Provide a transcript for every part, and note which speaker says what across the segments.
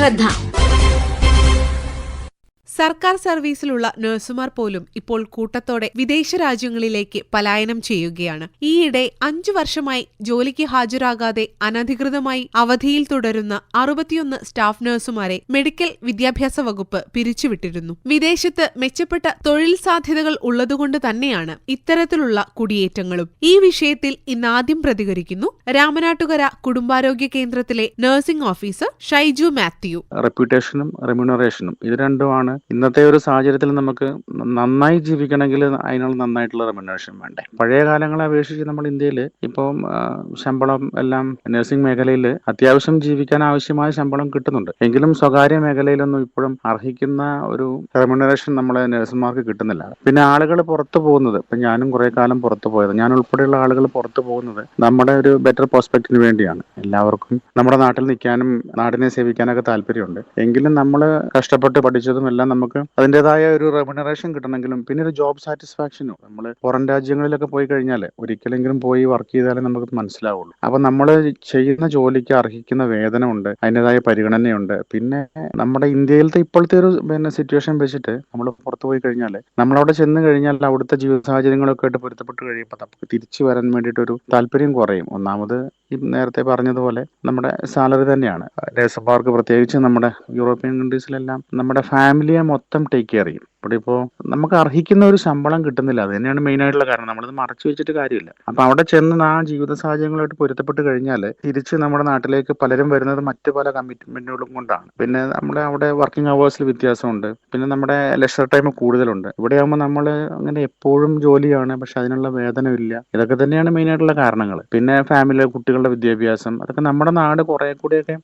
Speaker 1: ശ്രദ്ധ
Speaker 2: സർക്കാർ സർവീസിലുള്ള നഴ്സുമാർ പോലും ഇപ്പോൾ കൂട്ടത്തോടെ വിദേശ രാജ്യങ്ങളിലേക്ക് പലായനം ചെയ്യുകയാണ്. ഈയിടെ അഞ്ചു വർഷമായി ജോലിക്ക് ഹാജരാകാതെ അനധികൃതമായി അവധിയിൽ തുടരുന്ന അറുപത്തിയൊന്ന് സ്റ്റാഫ് നഴ്സുമാരെ മെഡിക്കൽ വിദ്യാഭ്യാസ വകുപ്പ് പിരിച്ചുവിട്ടിരുന്നു. വിദേശത്ത് മെച്ചപ്പെട്ട തൊഴിൽ സാധ്യതകൾ ഉള്ളതുകൊണ്ട് തന്നെയാണ് ഇത്തരത്തിലുള്ള കുടിയേറ്റങ്ങളും. ഈ വിഷയത്തിൽ ഇന്നാദ്യം പ്രതികരിക്കുന്നു രാമനാട്ടുകര കുടുംബാരോഗ്യ കേന്ദ്രത്തിലെ നഴ്സിംഗ് ഓഫീസർ ഷൈജു മാത്യു.
Speaker 3: റെപ്യൂട്ടേഷനും റെമ്യൂണറേഷനും ഇത് രണ്ടുമാണ് ഇന്നത്തെ ഒരു സാഹചര്യത്തിൽ നമുക്ക് നന്നായി ജീവിക്കണമെങ്കിൽ അതിനുള്ള നന്നായിട്ടുള്ള റെമ്യൂണറേഷൻ വേണ്ടേ? പഴയ കാലങ്ങളെ അപേക്ഷിച്ച് നമ്മൾ ഇന്ത്യയിൽ ഇപ്പം ശമ്പളം എല്ലാം നഴ്സിംഗ് മേഖലയിൽ അത്യാവശ്യം ജീവിക്കാൻ ആവശ്യമായ ശമ്പളം കിട്ടുന്നുണ്ട്. എങ്കിലും സ്വകാര്യ മേഖലയിലൊന്നും ഇപ്പോഴും അർഹിക്കുന്ന ഒരു റെമ്യൂണറേഷൻ നമ്മളെ നഴ്സുമാർക്ക് കിട്ടുന്നില്ല. പിന്നെ ആളുകൾ പുറത്തു പോകുന്നത് ഇപ്പം ഞാനും കുറെ കാലം പുറത്തു പോയത് ഞാൻ ഉൾപ്പെടെയുള്ള ആളുകൾ പുറത്തു പോകുന്നത് നമ്മുടെ ഒരു ബെറ്റർ പ്രോസ്പെക്റ്റിന് വേണ്ടിയാണ്. എല്ലാവർക്കും നമ്മുടെ നാട്ടിൽ നിൽക്കാനും നാടിനെ സേവിക്കാനൊക്കെ താല്പര്യമുണ്ട്. എങ്കിലും നമ്മൾ കഷ്ടപ്പെട്ട് പഠിച്ചതും എല്ലാം നമുക്ക് അതിന്റെതായ ഒരു റെമുനറേഷൻ കിട്ടണമെങ്കിലും പിന്നെ ഒരു ജോബ് സാറ്റിസ്ഫാക്ഷനോ നമ്മൾ പുറം രാജ്യങ്ങളിലൊക്കെ പോയി കഴിഞ്ഞാൽ ഒരിക്കലെങ്കിലും പോയി വർക്ക് ചെയ്താലേ നമുക്ക് മനസ്സിലാവുള്ളൂ. അപ്പൊ നമ്മൾ ചെയ്യുന്ന ജോലിക്ക് അർഹിക്കുന്ന വേതനമുണ്ട് അതിന്റെതായ പരിഗണനയുണ്ട്. പിന്നെ നമ്മുടെ ഇന്ത്യയിലത്തെ ഇപ്പോഴത്തെ ഒരു പിന്നെ സിറ്റുവേഷൻ വെച്ചിട്ട് നമ്മൾ പുറത്തു പോയി കഴിഞ്ഞാൽ നമ്മളവിടെ ചെന്ന് കഴിഞ്ഞാൽ അവിടുത്തെ ജീവിത സാഹചര്യങ്ങളൊക്കെ ആയിട്ട് പൊരുത്തപ്പെട്ട് കഴിയുമ്പോൾ നമുക്ക് തിരിച്ചു വരാൻ വേണ്ടിയിട്ട് ഒരു താല്പര്യം കുറയും. ഒന്നാമത് ഈ നേരത്തെ പറഞ്ഞതുപോലെ നമ്മുടെ സാലറി തന്നെയാണ്. നേഴ്സുമാർക്ക് പ്രത്യേകിച്ച് നമ്മുടെ യൂറോപ്യൻ കൺട്രീസിലെല്ലാം നമ്മുടെ മൊത്തം ടേക്ക് കെയർ ചെയ്യും. ഇവിടെ ഇപ്പോൾ നമുക്ക് അർഹിക്കുന്ന ഒരു ശമ്പളം കിട്ടുന്നില്ല. അത് തന്നെയാണ് മെയിൻ ആയിട്ടുള്ള കാരണം. നമ്മളിത് മറച്ചു വെച്ചിട്ട് കാര്യമില്ല. അപ്പൊ അവിടെ ചെന്ന് ആ ജീവിത സാഹചര്യങ്ങളായിട്ട് പൊരുത്തപ്പെട്ട് കഴിഞ്ഞാൽ തിരിച്ച് നമ്മുടെ നാട്ടിലേക്ക് പലരും വരുന്നത് മറ്റു പല കമ്മിറ്റ്മെന്റുകളും കൊണ്ടാണ്. പിന്നെ നമ്മുടെ അവിടെ വർക്കിംഗ് അവേഴ്സിൽ വ്യത്യാസമുണ്ട്. പിന്നെ നമ്മുടെ ലെഷർ ടൈം കൂടുതലുണ്ട്. ഇവിടെ ആകുമ്പോൾ നമ്മൾ അങ്ങനെ എപ്പോഴും ജോലിയാണ് പക്ഷെ അതിനുള്ള വേതനമില്ല. ഇതൊക്കെ തന്നെയാണ് മെയിൻ ആയിട്ടുള്ള കാരണങ്ങൾ പിന്നെ ഫാമിലി കുട്ടികളുടെ വിദ്യാഭ്യാസം. അതൊക്കെ നമ്മുടെ നാട് കുറെ കൂടിയൊക്കെ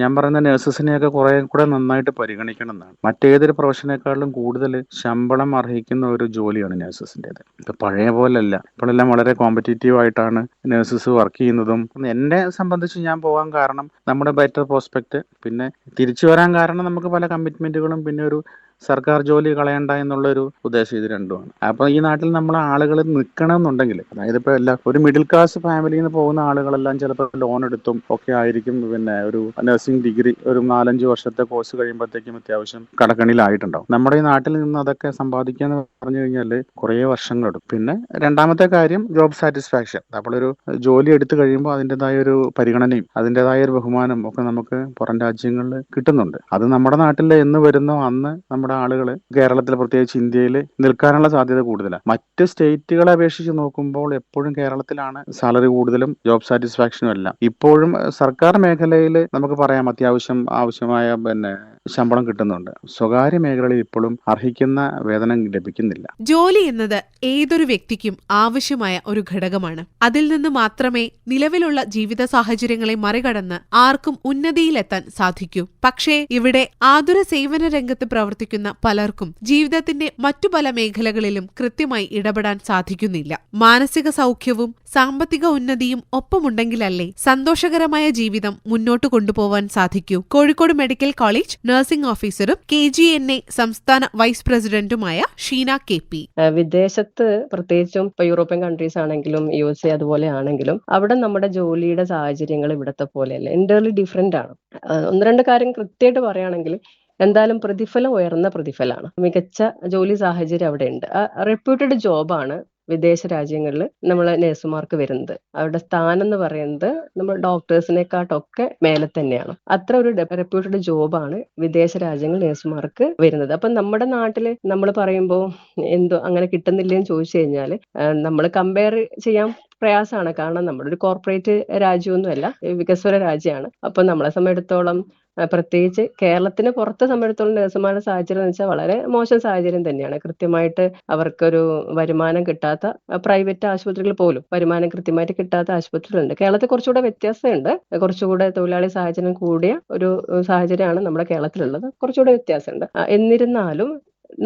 Speaker 3: ഞാൻ പറയുന്ന നഴ്സസിനെയൊക്കെ കുറെ കൂടെ നന്നായിട്ട് പരിഗണിക്കണം എന്നാണ്. മറ്റേതൊരു പ്രൊഫഷനേക്കാളും കൂടുതൽ ശമ്പളം അർഹിക്കുന്ന ഒരു ജോലിയാണ് നഴ്സസിന്റെത് ഇപ്പൊ പഴയ പോലല്ല. ഇപ്പോഴെല്ലാം വളരെ കോമ്പറ്റീറ്റീവ് ആയിട്ടാണ് നഴ്സസ് വർക്ക് ചെയ്യുന്നതും. എന്നെ സംബന്ധിച്ച് ഞാൻ പോകാൻ കാരണം നമ്മുടെ ബെറ്റർ പ്രോസ്പെക്ട് പിന്നെ തിരിച്ചു വരാൻ കാരണം നമുക്ക് പല കമ്മിറ്റ്മെന്റുകളും പിന്നെ ഒരു സർക്കാർ ജോലി കളയണ്ട എന്നുള്ളൊരു ഉദ്ദേശം ഇത് രണ്ടുമാണ്. അപ്പൊ ഈ നാട്ടിൽ നമ്മൾ ആളുകൾ നിൽക്കണം എന്നുണ്ടെങ്കിൽ അതായത് ഇപ്പൊ എല്ലാ ഒരു മിഡിൽ ക്ലാസ് ഫാമിലിയിൽ നിന്ന് പോകുന്ന ആളുകളെല്ലാം ചിലപ്പോൾ ലോൺ എടുത്തും ഒക്കെ ആയിരിക്കും പിന്നെ ഒരു നഴ്സിംഗ് ഡിഗ്രി ഒരു നാലഞ്ച് വർഷത്തെ കോഴ്സ് കഴിയുമ്പോഴത്തേക്കും അത്യാവശ്യം കടക്കണിയിലായിട്ടുണ്ടാവും. നമ്മുടെ ഈ നാട്ടിൽ നിന്ന് അതൊക്കെ സമ്പാദിക്കുക എന്ന് പറഞ്ഞു കഴിഞ്ഞാൽ കുറേ വർഷങ്ങളെടുക്കും. പിന്നെ രണ്ടാമത്തെ കാര്യം ജോബ് സാറ്റിസ്ഫാക്ഷൻ നമ്മളൊരു ജോലി എടുത്തു കഴിയുമ്പോൾ അതിന്റെതായ ഒരു പരിഗണനയും അതിന്റെതായ ഒരു ബഹുമാനം ഒക്കെ നമുക്ക് പുറം രാജ്യങ്ങളിൽ കിട്ടുന്നുണ്ട്. അത് നമ്മുടെ നാട്ടിൽ എന്ന് വരുന്നോ അന്ന് നമ്മുടെ ആളുകൾ കേരളത്തിൽ പ്രത്യേകിച്ച് ഇന്ത്യയിൽ നിൽക്കാനുള്ള സാധ്യത കൂടുതലാണ് മറ്റ് സ്റ്റേറ്റുകളെ അപേക്ഷിച്ച് നോക്കുമ്പോൾ എപ്പോഴും കേരളത്തിലാണ് സാലറി കൂടുതലും ജോബ് സാറ്റിസ്ഫാക്ഷനും എല്ലാം. ഇപ്പോഴും സർക്കാർ മേഖലയിൽ നമുക്ക് പറയാം അത്യാവശ്യം ആവശ്യമായ പിന്നെ ശമ്പളം കിട്ടുന്നുണ്ട്. സ്വകാര്യ മേഖലയിൽ ഇപ്പോഴും അർഹിക്കുന്ന വേതനം ലഭിക്കുന്നില്ല.
Speaker 2: ജോലി എന്നത് ഏതൊരു വ്യക്തിക്കും ആവശ്യമായ ഒരു ഘടകമാണ്. അതിൽ നിന്ന് മാത്രമേ നിലവിലുള്ള ജീവിത സാഹചര്യങ്ങളെ മറികടന്ന് ആർക്കും ഉന്നതിയിലെത്താൻ സാധിക്കൂ. പക്ഷേ ഇവിടെ ആതുര സേവന രംഗത്ത് പ്രവർത്തിക്കുന്ന പലർക്കും ജീവിതത്തിന്റെ മറ്റു പല മേഖലകളിലും കൃത്യമായി ഇടപെടാൻ സാധിക്കുന്നില്ല. മാനസിക സൗഖ്യവും സാമ്പത്തിക ഉന്നതിയും ഒപ്പമുണ്ടെങ്കിലല്ലേ സന്തോഷകരമായ ജീവിതം മുന്നോട്ട് കൊണ്ടുപോവാൻ സാധിക്കൂ. കോഴിക്കോട് മെഡിക്കൽ കോളേജ് നഴ്സിംഗ് ഓഫീസറും കെ ജി എൻ എ സംസ്ഥാന വൈസ് പ്രസിഡന്റുമായ ഷീന കെ പി.
Speaker 4: വിദേശത്ത് പ്രത്യേകിച്ചും ഇപ്പൊ യൂറോപ്യൻ കൺട്രീസ് ആണെങ്കിലും യു എസ് എ അതുപോലെ ആണെങ്കിലും അവിടെ നമ്മുടെ ജോലിയുടെ സാഹചര്യങ്ങൾ ഇവിടത്തെ പോലെയല്ല എന്റർലി ഡിഫറെന്റ് ആണ്. ഒന്ന് രണ്ട് കാര്യം കൃത്യമായിട്ട് പറയുകയാണെങ്കിൽ എന്തായാലും പ്രതിഫലം ഉയർന്ന പ്രതിഫലമാണ്. മികച്ച ജോലി സാഹചര്യം അവിടെ ഉണ്ട് റെപ്യൂട്ടഡ് ജോബാണ് വിദേശ രാജ്യങ്ങളിൽ നമ്മളെ നഴ്സുമാർക്ക് വരുന്നത്. അവരുടെ സ്ഥാനം എന്ന് പറയുന്നത് നമ്മൾ ഡോക്ടേഴ്സിനെക്കാട്ടൊക്കെ മേലെ തന്നെയാണ്. അത്ര ഒരു റെപ്യൂട്ടഡ് ജോബാണ് വിദേശ രാജ്യങ്ങൾ നഴ്സുമാർക്ക് വരുന്നത്. അപ്പൊ നമ്മുടെ നാട്ടിൽ നമ്മൾ പറയുമ്പോൾ എന്തോ അങ്ങനെ കിട്ടുന്നില്ലെന്ന് ചോദിച്ചു കഴിഞ്ഞാൽ നമ്മൾ കമ്പയർ ചെയ്യാൻ പ്രയാസമാണ്. കാരണം നമ്മുടെ ഒരു കോർപ്പറേറ്റ് രാജ്യമൊന്നുമല്ല വികസ്വര രാജ്യമാണ്. അപ്പൊ നമ്മളെ സംബന്ധിച്ചിടത്തോളം പ്രത്യേകിച്ച് കേരളത്തിന് പുറത്തെ സംബന്ധിച്ചിടത്തോളം നഴ്സുമാരുടെ സാഹചര്യം എന്ന് വെച്ചാൽ വളരെ മോശം സാഹചര്യം തന്നെയാണ്. കൃത്യമായിട്ട് അവർക്കൊരു വരുമാനം കിട്ടാത്ത പ്രൈവറ്റ് ആശുപത്രികൾ പോലും വരുമാനം കൃത്യമായിട്ട് കിട്ടാത്ത ആശുപത്രികളുണ്ട്. കേരളത്തിൽ കുറച്ചുകൂടെ വ്യത്യാസമുണ്ട്. കുറച്ചുകൂടെ തൊഴിലാളി സാഹചര്യം കൂടിയ ഒരു സാഹചര്യമാണ് നമ്മുടെ കേരളത്തിലുള്ളത്. കുറച്ചുകൂടെ വ്യത്യാസമുണ്ട്. എന്നിരുന്നാലും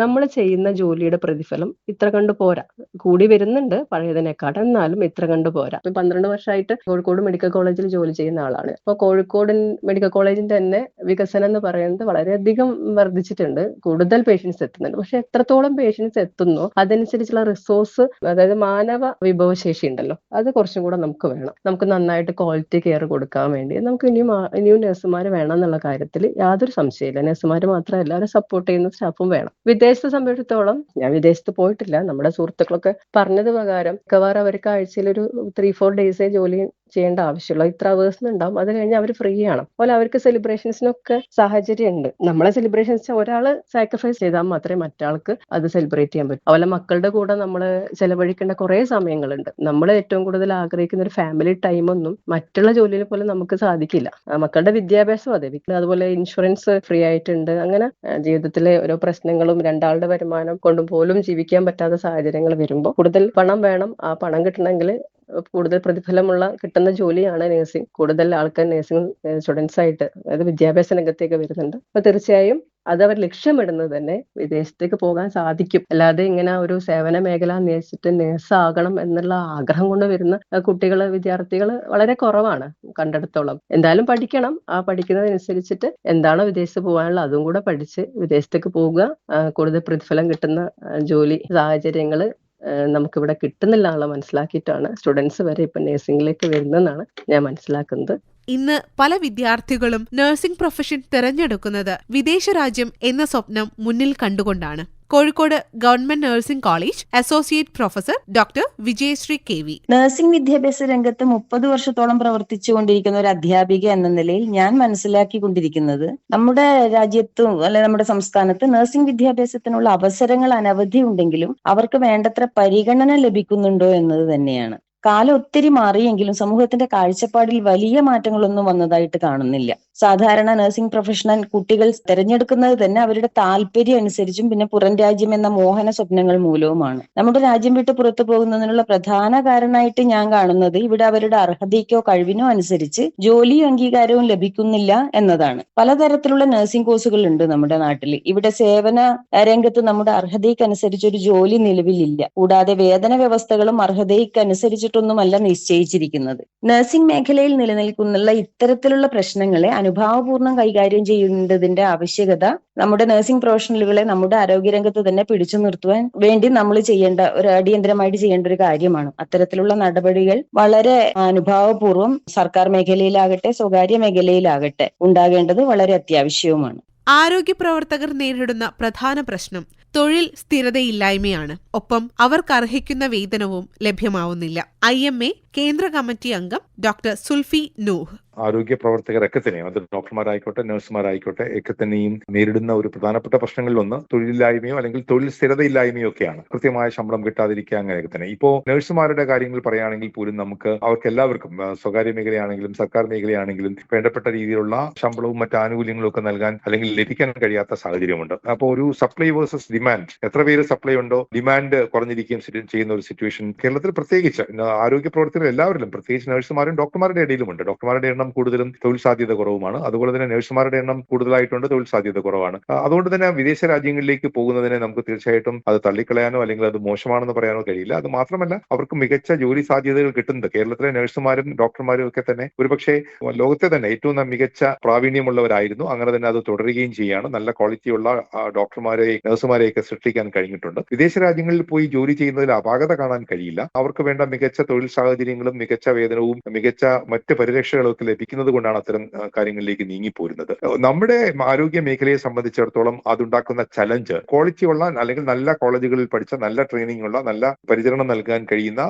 Speaker 4: നമ്മൾ ചെയ്യുന്ന ജോലിയുടെ പ്രതിഫലം ഇത്ര കണ്ട് പോരാ. കൂടി വരുന്നുണ്ട് പഴയതിനേക്കാൾ എന്നാലും ഇത്ര കണ്ട് പോരാ. പന്ത്രണ്ട് വർഷമായിട്ട് കോഴിക്കോട് മെഡിക്കൽ കോളേജിൽ ജോലി ചെയ്യുന്ന ആളാണ്. അപ്പോൾ കോഴിക്കോട് മെഡിക്കൽ കോളേജിന്റെ തന്നെ വികസനം എന്ന് പറയുന്നത് വളരെയധികം വർദ്ധിച്ചിട്ടുണ്ട്. കൂടുതൽ പേഷ്യൻസ് എത്തുന്നുണ്ട്. പക്ഷെ എത്രത്തോളം പേഷ്യൻസ് എത്തുന്നു അതനുസരിച്ചുള്ള റിസോഴ്സ് അതായത് മാനവ വിഭവശേഷി ഉണ്ടല്ലോ. അത് കുറച്ചും കൂടെ നമുക്ക് വേണം. നമുക്ക് നന്നായിട്ട് ക്വാളിറ്റി കെയർ കൊടുക്കാൻ വേണ്ടി. നമുക്ക് ഇനിയും ഇനിയും നഴ്സുമാർ വേണം എന്നുള്ള കാര്യത്തിൽ യാതൊരു സംശയമില്ല നഴ്സുമാർ മാത്രമല്ല അവരെ സപ്പോർട്ട് ചെയ്യുന്ന സ്റ്റാഫും വേണം. വിദേശത്തെ സംബന്ധിച്ചിടത്തോളം ഞാൻ വിദേശത്ത് പോയിട്ടില്ല. നമ്മുടെ സുഹൃത്തുക്കളൊക്കെ പറഞ്ഞത് പ്രകാരം മിക്കവാറും അവർക്ക് ആഴ്ചയിൽ ഒരു ത്രീ ഫോർ ഡേയ്സേ ജോലി ചെയ്യേണ്ട ആവശ്യമുള്ളൂ ഇത്ര അവേഴ്സ് ഉണ്ടാവും. അത് കഴിഞ്ഞ് അവർ ഫ്രീ ആണ്. അതുപോലെ അവർക്ക് സെലിബ്രേഷൻസിനൊക്കെ സാഹചര്യം ഉണ്ട്. നമ്മളെ സെലിബ്രേഷൻസ് ഒരാൾ സാക്രിഫൈസ് ചെയ്താൽ മാത്രമേ മറ്റാൾക്ക് അത് സെലിബ്രേറ്റ് ചെയ്യാൻ പറ്റൂ. അതുപോലെ മക്കളുടെ കൂടെ നമ്മൾ ചെലവഴിക്കേണ്ട കുറെ സമയങ്ങളുണ്ട്. നമ്മൾ ഏറ്റവും കൂടുതൽ ആഗ്രഹിക്കുന്ന ഒരു ഫാമിലി ടൈം ഒന്നും മറ്റുള്ള ജോലിയിൽ പോലും നമുക്ക് സാധിക്കില്ല. മക്കളുടെ വിദ്യാഭ്യാസം അതെ. അതുപോലെ ഇൻഷുറൻസ് ഫ്രീ ആയിട്ടുണ്ട്. അങ്ങനെ ജീവിതത്തിലെ ഓരോ പ്രശ്നങ്ങളും രണ്ടാളുടെ വരുമാനം കൊണ്ടും പോലും ജീവിക്കാൻ പറ്റാത്ത സാഹചര്യങ്ങൾ വരുമ്പോൾ കൂടുതൽ പണം വേണം. ആ പണം കിട്ടണമെങ്കിൽ കൂടുതൽ പ്രതിഫലമുള്ള കിട്ടുന്ന ജോലിയാണ് നഴ്സിംഗ് കൂടുതൽ ആൾക്കാർ നഴ്സിംഗ് സ്റ്റുഡൻസ് ആയിട്ട് അതായത് വിദ്യാഭ്യാസ രംഗത്തേക്ക് വരുന്നുണ്ട്. അപ്പൊ തീർച്ചയായും അത് അവർ ലക്ഷ്യമിടുന്നത് തന്നെ വിദേശത്തേക്ക് പോകാൻ സാധിക്കും. അല്ലാതെ ഇങ്ങനെ ഒരു സേവന മേഖല നേഴ്സിട്ട് നേഴ്സ് ആകണം എന്നുള്ള ആഗ്രഹം കൊണ്ട് വരുന്ന കുട്ടികൾ വിദ്യാർത്ഥികൾ വളരെ കുറവാണ് കണ്ടെടുത്തോളം. എന്തായാലും പഠിക്കണം. ആ പഠിക്കുന്നതനുസരിച്ചിട്ട് എന്താണോ വിദേശത്ത് പോകാനുള്ള അതും കൂടെ പഠിച്ച് വിദേശത്തേക്ക് പോവുക. കൂടുതൽ പ്രതിഫലം കിട്ടുന്ന ജോലി സാഹചര്യങ്ങൾ നമുക്കിവിടെ കിട്ടുന്നില്ല ആളെ മനസ്സിലാക്കിയിട്ടാണ് സ്റ്റുഡൻസ് വരെ ഇപ്പം നഴ്സിംഗിലേക്ക് വരുന്നതെന്നാണ് ഞാൻ മനസ്സിലാക്കുന്നത്.
Speaker 2: ഇന്ന് പല വിദ്യാർത്ഥികളും നഴ്സിംഗ് പ്രൊഫഷൻ തിരഞ്ഞെടുക്കുന്നത് വിദേശ രാജ്യം എന്ന സ്വപ്നം മുന്നിൽ കണ്ടുകൊണ്ടാണ്. Kozhikode government nursing college associate professor doctor Vijayasree K V.
Speaker 1: Nursing വിദ്യാഭ്യാസ രംഗത്ത് മുപ്പത് വർഷത്തോളം പ്രവർത്തിച്ചുകൊണ്ടിരിക്കുന്ന ഒരു അധ്യാപിക എന്ന നിലയിൽ ഞാൻ മനസ്സിലാക്കിക്കൊണ്ടിരിക്കുന്നത് നമ്മുടെ രാജ്യത്തും അല്ലെ നമ്മുടെ സംസ്ഥാനത്ത് നഴ്സിംഗ് വിദ്യാഭ്യാസത്തിനുള്ള അവസരങ്ങൾ അനവധി ഉണ്ടെങ്കിലും അവർക്ക് വേണ്ടത്ര പരിഗണന ലഭിക്കുന്നുണ്ടോ എന്നത് തന്നെയാണ്. കാലം ഒത്തിരി മാറിയെങ്കിലും സമൂഹത്തിന്റെ കാഴ്ചപ്പാടിൽ വലിയ മാറ്റങ്ങളൊന്നും വന്നതായിട്ട് കാണുന്നില്ല. സാധാരണ നഴ്സിംഗ് പ്രൊഫഷണൽ കുട്ടികൾ തിരഞ്ഞെടുക്കുന്നത് തന്നെ അവരുടെ താല്പര്യം അനുസരിച്ചും പിന്നെ പുറം രാജ്യം എന്ന മോഹന സ്വപ്നങ്ങൾ മൂലവുമാണ്. നമ്മുടെ രാജ്യം വിട്ട് പുറത്തു പോകുന്നതിനുള്ള പ്രധാന കാരണമായിട്ട് ഞാൻ കാണുന്നത് ഇവിടെ അവരുടെ അർഹതയ്ക്കോ കഴിവിനോ അനുസരിച്ച് ജോലിയും അംഗീകാരവും ലഭിക്കുന്നില്ല എന്നതാണ്. പലതരത്തിലുള്ള നഴ്സിംഗ് കോഴ്സുകൾ ഉണ്ട് നമ്മുടെ നാട്ടിൽ ഇവിടെ സേവന രംഗത്ത് നമ്മുടെ അർഹതയ്ക്കനുസരിച്ച് ഒരു ജോലി നിലവിലില്ല. കൂടാതെ വേതന വ്യവസ്ഥകളും അർഹതയ്ക്കനുസരിച്ചിട്ടൊന്നുമല്ല നിശ്ചയിച്ചിരിക്കുന്നത്. നഴ്സിംഗ് മേഖലയിൽ നിലനിൽക്കുന്ന ഇത്തരത്തിലുള്ള പ്രശ്നങ്ങളെ അനുഭാവപൂർണം കൈകാര്യം ചെയ്യേണ്ടതിന്റെ ആവശ്യകത നമ്മുടെ നഴ്സിംഗ് പ്രൊഫഷണലുകളെ നമ്മുടെ ആരോഗ്യരംഗത്ത് തന്നെ പിടിച്ചു നിർത്തുവാൻ വേണ്ടി നമ്മൾ ചെയ്യേണ്ട ഒരു അടിയന്തരമായിട്ട് ചെയ്യേണ്ട ഒരു കാര്യമാണ്. അത്തരത്തിലുള്ള നടപടികൾ വളരെ അനുഭാവപൂർവം സർക്കാർ മേഖലയിലാകട്ടെ സ്വകാര്യ മേഖലയിലാകട്ടെ ഉണ്ടാകേണ്ടത് വളരെ അത്യാവശ്യവുമാണ്.
Speaker 2: ആരോഗ്യ പ്രവർത്തകർ നേരിടുന്ന പ്രധാന പ്രശ്നം തൊഴിൽ സ്ഥിരതയില്ലായ്മയാണ്. ഒപ്പം അവർക്ക് അർഹിക്കുന്ന വേതനവും ലഭ്യമാവുന്നില്ല. ഐ എം എ കേന്ദ്ര കമ്മിറ്റി അംഗം ഡോക്ടർ സുൽഫി നൂഹ്.
Speaker 5: ആരോഗ്യ പ്രവർത്തകരൊക്കെ തന്നെയും അത് ഡോക്ടർമാരായിക്കോട്ടെ നഴ്സുമാരായിക്കോട്ടെ ഒക്കെ തന്നെയും നേരിടുന്ന ഒരു പ്രധാനപ്പെട്ട പ്രശ്നങ്ങളിൽ ഒന്ന് തൊഴിലില്ലായ്മയോ അല്ലെങ്കിൽ തൊഴിൽ സ്ഥിരതയില്ലായ്മയോ ഒക്കെയാണ്. കൃത്യമായ ശമ്പളം കിട്ടാതിരിക്കുക അങ്ങനെയൊക്കെ തന്നെ. ഇപ്പോ നഴ്സുമാരുടെ കാര്യങ്ങൾ പറയുകയാണെങ്കിൽ പോലും നമുക്ക് അവർക്ക് എല്ലാവർക്കും സ്വകാര്യ മേഖലയാണെങ്കിലും സർക്കാർ മേഖലയാണെങ്കിലും വേണ്ടപ്പെട്ട രീതിയിലുള്ള ശമ്പളവും മറ്റു ആനുകൂല്യങ്ങളും ഒക്കെ നൽകാൻ അല്ലെങ്കിൽ ലഭിക്കാൻ കഴിയാത്ത സാഹചര്യമുണ്ട്. അപ്പോൾ ഒരു സപ്ലൈ വേഴ്സസ് ഡിമാൻഡ് എത്ര പേര് സപ്ലൈ ഉണ്ടോ ഡിമാൻഡ് കുറഞ്ഞിരിക്കുകയും ചെയ്യുന്ന ഒരു സിറ്റുവേഷൻ കേരളത്തിൽ പ്രത്യേകിച്ച് ആരോഗ്യ പ്രവർത്തകർ എല്ലാവരിലും പ്രത്യേകിച്ച് നഴ്സുമാരും ഡോക്ടർമാരുടെ ഇടയിലുമുണ്ട്. ഡോക്ടർമാരുടെ കൂടുതലും തൊഴിൽ സാധ്യത കുറവുമാണ്. അതുപോലെ തന്നെ നഴ്സുമാരുടെ എണ്ണം കൂടുതലായിട്ടുണ്ട് തൊഴിൽ സാധ്യത കുറവാണ്. അതുകൊണ്ട് തന്നെ വിദേശ രാജ്യങ്ങളിലേക്ക് പോകുന്നതിനെ നമുക്ക് തീർച്ചയായിട്ടും അത് തള്ളിക്കളയാനോ അല്ലെങ്കിൽ അത് മോശമാണെന്ന് പറയാനോ കഴിയില്ല. അത് മാത്രമല്ല അവർക്ക് മികച്ച ജോലി സാധ്യതകൾ കിട്ടുന്നത് കേരളത്തിലെ നഴ്സുമാരും ഡോക്ടർമാരും ഒക്കെ തന്നെ ഒരുപക്ഷെ ലോകത്തെ തന്നെ ഏറ്റവും മികച്ച പ്രാവീണ്യമുള്ളവരായിരുന്നു. അങ്ങനെ തന്നെ അത് തുടരുകയും ചെയ്യാണ്. നല്ല ക്വാളിറ്റിയുള്ള ഡോക്ടർമാരെ നഴ്സുമാരെയൊക്കെ സൃഷ്ടിക്കാൻ കഴിഞ്ഞിട്ടുണ്ട്. വിദേശ രാജ്യങ്ങളിൽ പോയി ജോലി ചെയ്യുന്നതിൽ അപാകത കാണാൻ കഴിയില്ല. അവർക്ക് വേണ്ട മികച്ച തൊഴിൽ സാഹചര്യങ്ങളും മികച്ച വേതനവും മികച്ച മറ്റ് പരിരക്ഷകളും ഒക്കെ ലഭിക്കുന്നത് കൊണ്ടാണ് അത്തരം കാര്യങ്ങളിലേക്ക് നീങ്ങിപ്പോരുന്നത്. നമ്മുടെ ആരോഗ്യ മേഖലയെ സംബന്ധിച്ചിടത്തോളം അതുണ്ടാക്കുന്ന ചലഞ്ച് ക്വാളിറ്റി ഉള്ള അല്ലെങ്കിൽ നല്ല കോളേജുകളിൽ പഠിച്ച നല്ല ട്രെയിനിങ് ഉള്ള നല്ല പരിചരണം നൽകാൻ കഴിയുന്ന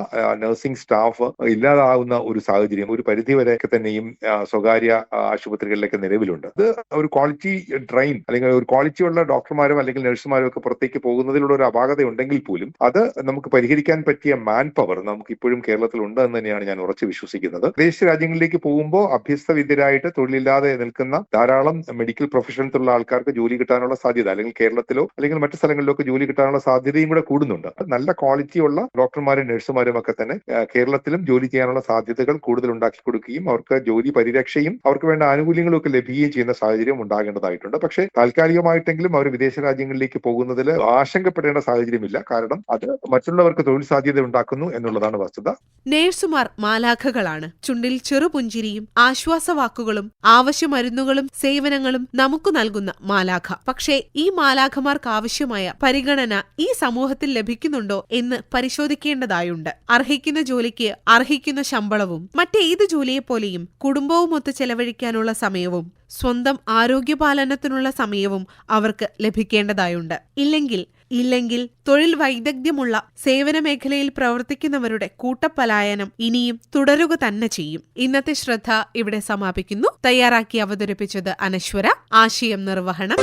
Speaker 5: നഴ്സിംഗ് സ്റ്റാഫ് ഇല്ലാതാവുന്ന ഒരു സാഹചര്യം ഒരു പരിധിവരെ ഒക്കെ തന്നെയും സ്വകാര്യ ആശുപത്രികളിലൊക്കെ നിലവിലുണ്ട്. അത് ഒരു ക്വാളിറ്റി ഡ്രെയിൻ അല്ലെങ്കിൽ ഒരു ക്വാളിറ്റി ഉള്ള ഡോക്ടർമാരും അല്ലെങ്കിൽ നഴ്സുമാരും ഒക്കെ പുറത്തേക്ക് പോകുന്നതിലുള്ള ഒരു അപാകത ഉണ്ടെങ്കിൽ പോലും അത് നമുക്ക് പരിഹരിക്കാൻ പറ്റിയ മാൻ പവർ നമുക്ക് ഇപ്പോഴും കേരളത്തിൽ ഉണ്ട് എന്ന് തന്നെയാണ് ഞാൻ ഉറച്ചു വിശ്വസിക്കുന്നത്. വിദേശ രാജ്യങ്ങളിലേക്ക് പോകുമ്പോൾ അഭ്യസ്ത വിദ്യരായിട്ട് തൊഴിലില്ലാതെ നിൽക്കുന്ന ധാരാളം മെഡിക്കൽ പ്രൊഫഷൻസിലുള്ള ആൾക്കാർക്ക് ജോലി കിട്ടാനുള്ള സാധ്യത അല്ലെങ്കിൽ കേരളത്തിലോ അല്ലെങ്കിൽ മറ്റു സ്ഥലങ്ങളിലോ ഒക്കെ ജോലി കിട്ടാനുള്ള സാധ്യതയും കൂടെ കൂടുന്നുണ്ട്. നല്ല ക്വാളിറ്റിയുള്ള ഡോക്ടർമാരും നഴ്സുമാരും ഒക്കെ തന്നെ കേരളത്തിലും ജോലി ചെയ്യാനുള്ള സാധ്യതകൾ കൂടുതൽ ഉണ്ടാക്കി കൊടുക്കുകയും അവർക്ക് ജോലി പരിരക്ഷയും അവർക്ക് വേണ്ട ആനുകൂല്യങ്ങളും ഒക്കെ ലഭിക്കുകയും ചെയ്യുന്ന സാഹചര്യം ഉണ്ടാകേണ്ടതായിട്ടുണ്ട്. പക്ഷേ താൽക്കാലികമായിട്ടെങ്കിലും അവർ വിദേശ രാജ്യങ്ങളിലേക്ക് പോകുന്നതിൽ ആശങ്കപ്പെടേണ്ട സാഹചര്യമില്ല. കാരണം അത് മറ്റുള്ളവർക്ക് തൊഴിൽ സാധ്യത ഉണ്ടാക്കുന്നു എന്നുള്ളതാണ് വസ്തുത.
Speaker 2: നേഴ്സുമാർ മാലാഖകളാണ്. ചുണ്ടിൽ ചെറുപുഞ്ചിരിയും ആശ്വാസവാക്കുകളും ആവശ്യമരുന്നുകളും സേവനങ്ങളും നമുക്ക് നൽകുന്ന മാലാഖ. പക്ഷേ ഈ മാലാഖമാർക്ക് ആവശ്യമായ പരിഗണന ഈ സമൂഹത്തിൽ ലഭിക്കുന്നുണ്ടോ എന്ന് പരിശോധിക്കേണ്ടതായുണ്ട്. അർഹിക്കുന്ന ജോലിക്ക് അർഹിക്കുന്ന ശമ്പളവും മറ്റേത് ജോലിയെപ്പോലെയും കുടുംബവുമൊത്ത് ചെലവഴിക്കാനുള്ള സമയവും സ്വന്തം ആരോഗ്യപാലനത്തിനുള്ള സമയവും അവർക്ക് ലഭിക്കേണ്ടതായുണ്ട്. ഇല്ലെങ്കിൽ ഇല്ലെങ്കിൽ തൊഴിൽ വൈദഗ്ധ്യമുള്ള സേവന മേഖലയിൽ പ്രവർത്തിക്കുന്നവരുടെ കൂട്ടപ്പലായനം ഇനിയും തുടരുക തന്നെ ചെയ്യും. ഇന്നത്തെ ശ്രദ്ധ ഇവിടെ സമാപിക്കുന്നു. തയ്യാറാക്കി അവതരിപ്പിച്ചത് അനശ്വര. ആശയം നിർവഹണം.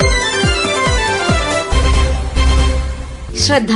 Speaker 6: ശ്രദ്ധ.